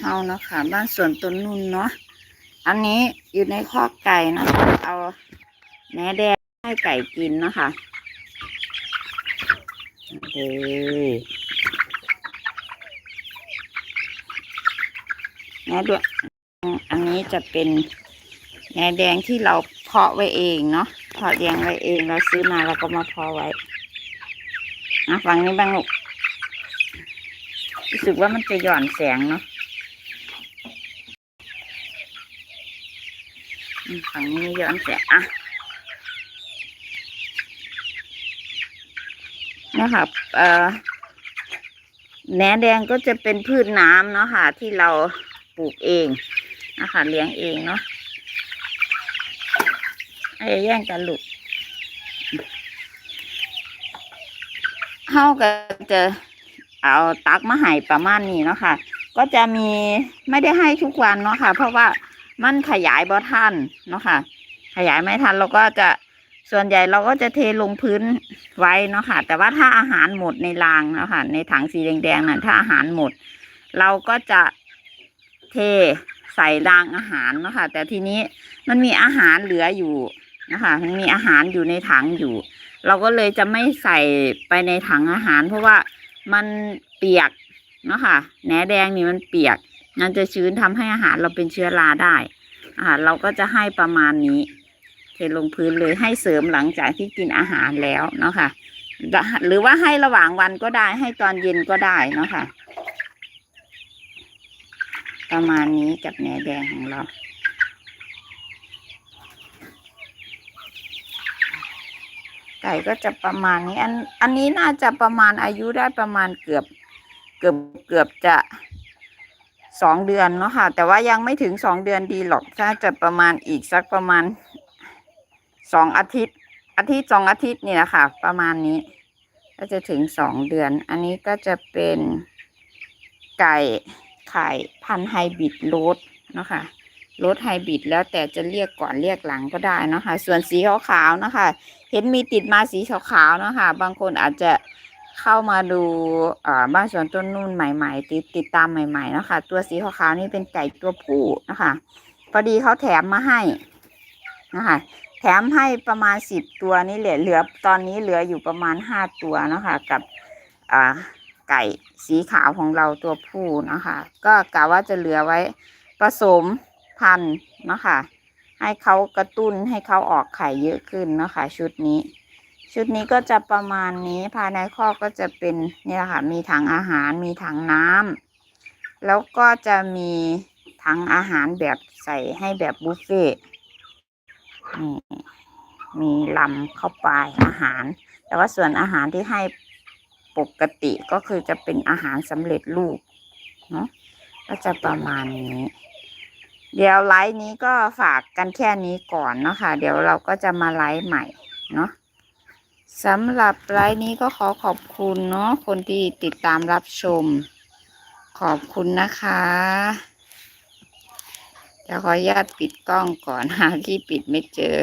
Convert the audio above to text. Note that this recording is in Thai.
เฮาเนาะค่ะบ้านสวนต้นนุ่นเนาะอันนี้อยู่ในคอกไก่นะคะ เอาแหนแดงให้ไก่กินเนาะค่ะเด้แหนแดงอันนี้จะเป็นแหนแดงที่เราเพาะไว้เองเนาะเพาะแยงไว้เองเราซื้อมาเราก็มาเพาะไว้นะฝั่งนี้บ้างลูกรู้สึกว่ามันจะหย่อนแสงเนาะอืม ฝั่งนี้ย่อนแสงอะนะคะเอ่อแหนแดงก็จะเป็นพืชน้ำเนาะค่ะ ที่เราปลูกเองนะคะเลี้ยงเองเนาะไอ้แย่งกันลูกเข้าก็จะเอาตักมาให้ประมาณนี้เนาะค่ะ ก็จะมีไม่ได้ให้ทุกวันเนาะค่ะ เพราะว่า มันขยายบ่ทันเนาะค่ะ ขยายไม่ทันเราก็จะส่วนใหญ่เราก็จะเทลงพื้นไว้เนาะค่ะ แต่ว่าถ้าอาหารหมดในรางเนาะค่ะ ในถังสีแดงๆนั่นถ้าอาหารหมด เราก็จะเทใส่รางอาหารเนาะค่ะ แต่ทีนี้มันมีอาหารเหลืออยู่นะคะมันมีอาหารอยู่ในถังอยู่ เราก็เลยจะไม่ใส่ไปในถังอาหาร เพราะว่ามันเปียกเนาะค่ะแหนแดงนี่มันเปียกมันจะชื้นทำให้อาหารเราเป็นเชื้อราได้ อ่าเราก็จะให้ประมาณนี้ เทลงพื้นเลยให้เสริมหลังจากที่กินอาหารแล้วเนาะค่ะ หรือว่าให้ระหว่างวันก็ได้ให้ตอนเย็นก็ได้เนาะค่ะ ประมาณนี้กับแหนแดงของเราไก่ก็จะประมาณนี้ อันอันนี้น่าจะประมาณอายุได้ประมาณเกือบ เกือบเกือบจะ สองเดือนเนาะค่ะ แต่ว่ายังไม่ถึงสองเดือนดีหรอกถ้าจะประมาณอีกสักประมาณสองอาทิตย์ อาทิตย์สองอาทิตย์นี่แหละค่ะ ประมาณนี้ ก็จะถึงสองเดือน อันนี้ก็จะเป็นไก่ไข่พันไฮบริดโรสเนาะค่ะโรสไฮบริดแล้วแต่จะเรียกก่อนเรียกหลังก็ได้เนาะค่ะส่วนสีขาวๆเนาะค่ะเห็นมีติดมาสีขาวๆเนาะค่ะบางคนอาจจะ เข้ามาดูบ้านสวนต้นนุ่นใหม่ๆติดติดตามใหม่ๆนะคะตัวสีขาวๆนี่เป็นไก่ตัวผู้นะคะ พอดีเขาแถมมาให้นะคะแถมให้ประมาณสิบตัวนี่เหลือเหลือตอนนี้เหลืออยู่ประมาณห้าตัวนะคะกับไก่สีขาวของเราตัวผู้นะคะ ก็กะว่าจะเหลือไว้ผสมพันธุ์นะคะ ให้เขากระตุ้นให้เขาออกไข่เยอะขึ้นนะคะ ชุดนี้ ชุดนี้ก็จะประมาณนี้ภายในข้อกก็จะเป็นนี่แหละค่ะมีถังอาหารมีถังน้ำแล้วก็จะมีถังอาหารแบบใส่ให้แบบบุฟเฟ่นี่มีลำเข้าไปอาหาร แต่ว่าส่วนอาหารที่ให้ปกติก็คือจะเป็นอาหารสำเร็จรูปเนาะก็จะประมาณนี้ เดี๋ยวไลฟ์นี้ก็ฝากกันแค่นี้ก่อนเนาะค่ะ เดี๋ยวเราก็จะมาไลฟ์ใหม่เนาะ สำหรับไลฟ์นี้ก็ขอขอบคุณเนาะคนที่ติดตามรับชม ขอบคุณนะคะจะขออนุญาตปิดกล้องก่อนหาที่ปิดไม่เจอ